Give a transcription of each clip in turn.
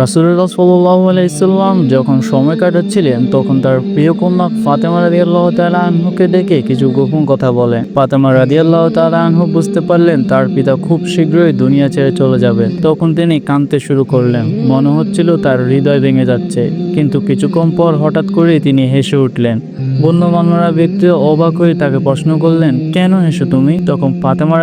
রাসুল্লাহ সাল্লাহ আলাইসাল্লাম যখন সময় কাটাচ্ছিলেন, তখন তার প্রিয় কন্যা ফাতেমা রাদি আল্লাহ আনহুকে ডেকে কিছু গোপন কথা বলেন ফাতেমা রাদি আল্লাহ আনহু বুঝতে পারলেন, তার পিতা খুব শীঘ্রই দুনিয়া ছেড়ে চলে যাবে। তখন তিনি কাঁদতে শুরু করলেন। মনে হচ্ছিল তার হৃদয় ভেঙে যাচ্ছে। কিন্তু কিছুক্ষণ পর হঠাৎ করেই তিনি হেসে উঠলেন। বন্যমানরা ব্যক্তি অবাক হয়ে তাকে প্রশ্ন করলেন, কেন হেসো তুমি? তখন ফাতেমা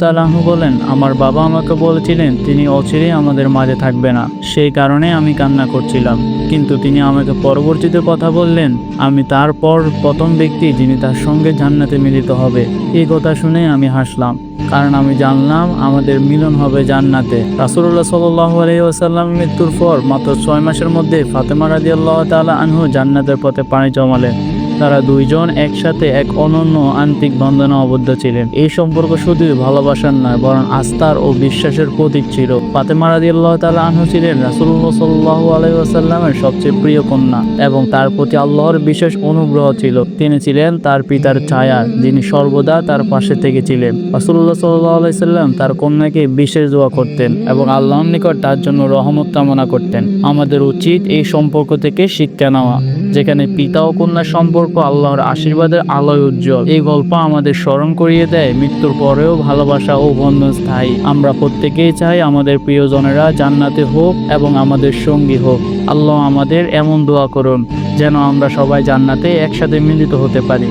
তাআলা আনহু বলেন আমার বাবা আমাকে বলেছিলেন, তিনি অচিরেই আমাদের মাঝে থাকবে না। সেই কারণে আমি কান্না করছিলাম। কিন্তু তিনি আমাকে পরবর্তীতে কথা বললেন, আমি তারপর প্রথম ব্যক্তি যিনি তার সঙ্গে জান্নাতে মিলিত হবে। এই কথা শুনে আমি হাসলাম, কারণ আমি জানলাম আমাদের মিলন হবে জান্নাতে। রাসুল্লাহ সাল্লাহু আলহিহাসাল্লাম মৃত্যুর পর মাত্র ছয় মাসের মধ্যে ফাতেমা রাজি আল্লাহ তালা আনহু জান্নাতের পথে পানি জমালেন। তারা দুইজন একসাথে এক অনন্য আন্তিক বন্ধনে আবদ্ধ ছিলেন। এই সম্পর্ক শুধু ভালোবাসার নয়, বরং আস্থার ও বিশ্বাসের প্রতীক ছিল। ফাতেমা আল্লাহ তালা আনহু ছিলেন রাসুল্লাহ সাল্লাহু আলহিহাসাল্লামের সবচেয়ে প্রিয় কন্যা এবং তার প্রতি আল্লাহর বিশেষ অনুগ্রহ ছিল। তিনি ছিলেন তার পিতার ছায়া, যিনি সর্বদা তার পাশে থেকে ছিলেন রাসুল্লাহ সাল্লাহ আলাইসাল্লাম তার কন্যাকে বিশেষ দোয়া করতেন এবং আল্লাহর নিকট তার জন্য রহমত কামনা করতেন। আমাদের উচিত এই সম্পর্ক থেকে শিক্ষা নেওয়া, যেখানে পিতা ও কন্যার সম্পর্ক আল্লাহর আশীর্বাদের আলোয় উজ্জ্বল। এই গল্প আমাদের স্মরণ করিয়ে দেয়, মৃত্যুর পরেও ভালোবাসা ও বন্ধন স্থায়ী। আমরা প্রত্যেকেই চাই আমাদের প্রিয়জনেরা জান্নাতে হোক এবং আমাদের সঙ্গী হোক। আল্লাহ আমাদের এমন দোয়া করুন, যেন আমরা সবাই জান্নাতে একসাথে মিলিত হতে পারি।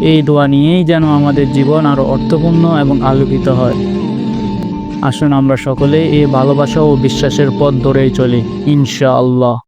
এই দোয়া নিয়েই যেন আমাদের জীবন আরও অর্থপূর্ণ এবং আলোকিত হয়। আসুন আমরা সকলে এই ভালোবাসা ও বিশ্বাসের পথ ধরেই চলি, ইনশাআল্লাহ।